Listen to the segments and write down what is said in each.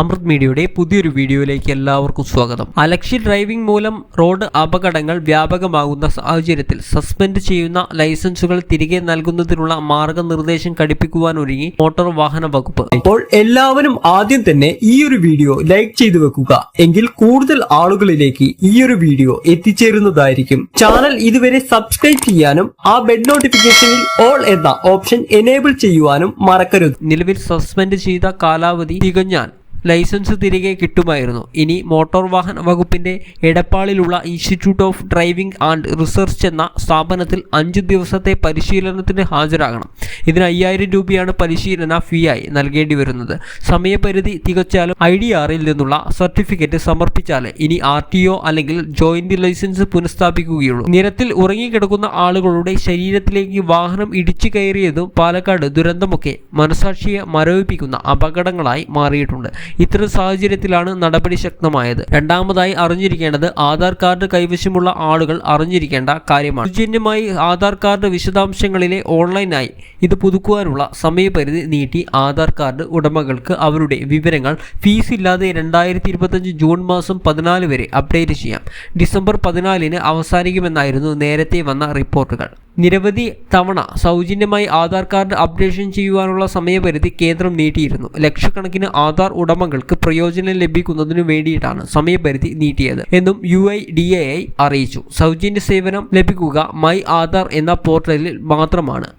അമൃത് മീഡിയയുടെ പുതിയൊരു വീഡിയോയിലേക്ക് എല്ലാവർക്കും സ്വാഗതം. അലക്ഷ്യ ഡ്രൈവിംഗ് മൂലം റോഡ് അപകടങ്ങൾ വ്യാപകമാകുന്ന സാഹചര്യത്തിൽ സസ്പെൻഡ് ചെയ്യുന്ന ലൈസൻസുകൾ തിരികെ നൽകുന്നതിനുള്ള മാർഗനിർദ്ദേശം കടുപ്പിക്കുവാൻ ഒരുങ്ങി മോട്ടോർ വാഹന വകുപ്പ്. അപ്പോൾ എല്ലാവരും ആദ്യം തന്നെ ഈ ഒരു വീഡിയോ ലൈക്ക് ചെയ്തു വെക്കുക. എങ്കിൽ കൂടുതൽ ആളുകളിലേക്ക് ഈ ഒരു വീഡിയോ എത്തിച്ചേരുന്നതായിരിക്കും. ചാനൽ ഇതുവരെ സബ്സ്ക്രൈബ് ചെയ്യാനും ആ ബെഡ് നോട്ടിഫിക്കേഷനിൽ ഓൾ എന്ന ഓപ്ഷൻ എനേബിൾ ചെയ്യുവാനും മറക്കരുത്. നിലവിൽ സസ്പെൻഡ് ചെയ്ത കാലാവധി തികഞ്ഞാൽ ലൈസൻസ് തിരികെ കിട്ടുമായിരുന്നു. ഇനി മോട്ടോർ വാഹന വകുപ്പിന്റെ എടപ്പാളിലുള്ള institute of driving and research എന്ന സ്ഥാപനത്തിൽ അഞ്ച് ദിവസത്തെ പരിശീലനത്തിന് ഹാജരാകണം. ഇതിന് അയ്യായിരം രൂപയാണ് പരിശീലന ഫീ ആയി നൽകേണ്ടി വരുന്നത്. സമയപരിധി തികച്ചാലും ഐ ഡി ആറിൽ നിന്നുള്ള സർട്ടിഫിക്കറ്റ് സമർപ്പിച്ചാൽ ഇനി ആർ ടി ഒ അല്ലെങ്കിൽ ജോയിന്റ് ലൈസൻസ് പുനഃസ്ഥാപിക്കുകയുള്ളൂ. നിരത്തിൽ ഉറങ്ങിക്കിടക്കുന്ന ആളുകളുടെ ശരീരത്തിലേക്ക് വാഹനം ഇടിച്ചു കയറിയതും പാലക്കാട് ദുരന്തമൊക്കെ മനസാക്ഷിയെ മരവിപ്പിക്കുന്ന അപകടങ്ങളായി മാറിയിട്ടുണ്ട്. ഇത്തരം സാഹചര്യത്തിലാണ് നടപടി ശക്തമായത്. രണ്ടാമതായി അറിഞ്ഞിരിക്കേണ്ടത് ആധാർ കാർഡ് കൈവശമുള്ള ആളുകൾ അറിഞ്ഞിരിക്കേണ്ട കാര്യമാണ്. സൗജന്യമായി ആധാർ കാർഡ് വിശദാംശങ്ങളിലെ ഓൺലൈനായി ഇത് പുതുക്കുവാനുള്ള സമയപരിധി നീട്ടി ആധാർ കാർഡ് ഉടമകൾക്ക് അവരുടെ വിവരങ്ങൾ ഫീസ് ഇല്ലാതെ രണ്ടായിരത്തി ഇരുപത്തഞ്ച് ജൂൺ മാസം പതിനാല് വരെ അപ്ഡേറ്റ് ചെയ്യാം. ഡിസംബർ പതിനാലിന് അവസാനിക്കുമെന്നായിരുന്നു നേരത്തെ വന്ന റിപ്പോർട്ടുകൾ. നിരവധി തവണ സൗജന്യമായി ആധാർ കാർഡ് അപ്ഡേഷൻ ചെയ്യുവാനുള്ള സമയപരിധി കേന്ദ്രം നീട്ടിയിരുന്നു. ലക്ഷക്കണക്കിന് ആധാർ ഉടമകൾക്ക് പ്രയോജനം ലഭിക്കുന്നതിനു വേണ്ടിയിട്ടാണ് സമയപരിധി നീട്ടിയത് എന്നും U I D A I അറിയിച്ചു. സൗജന്യ സേവനം ലഭിക്കുക മൈ ആധാർ എന്ന പോർട്ടലിൽ മാത്രമാണ്.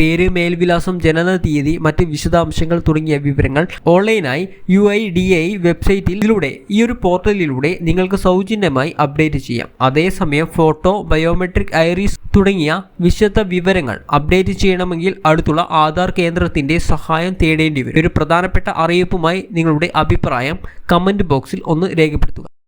പേര് മേൽവിലാസം ജനന തീയതി മറ്റ് വിശദാംശങ്ങൾ തുടങ്ങിയ വിവരങ്ങൾ ഓൺലൈനായി യു ഐ ഡി ഐ വെബ്സൈറ്റിലൂടെ ഈ ഒരു പോർട്ടലിലൂടെ നിങ്ങൾക്ക് സൗജന്യമായി അപ്ഡേറ്റ് ചെയ്യാം. അതേസമയം ഫോട്ടോ ബയോമെട്രിക് ഐറിസ് തുടങ്ങിയ വിശദ വിവരങ്ങൾ അപ്ഡേറ്റ് ചെയ്യണമെങ്കിൽ അടുത്തുള്ള ആധാർ കേന്ദ്രത്തിന്റെ സഹായം തേടേണ്ടി വരും. ഒരു പ്രധാനപ്പെട്ട അറിയിപ്പുമായി നിങ്ങളുടെ അഭിപ്രായം കമന്റ് ബോക്സിൽ ഒന്ന് രേഖപ്പെടുത്തുക.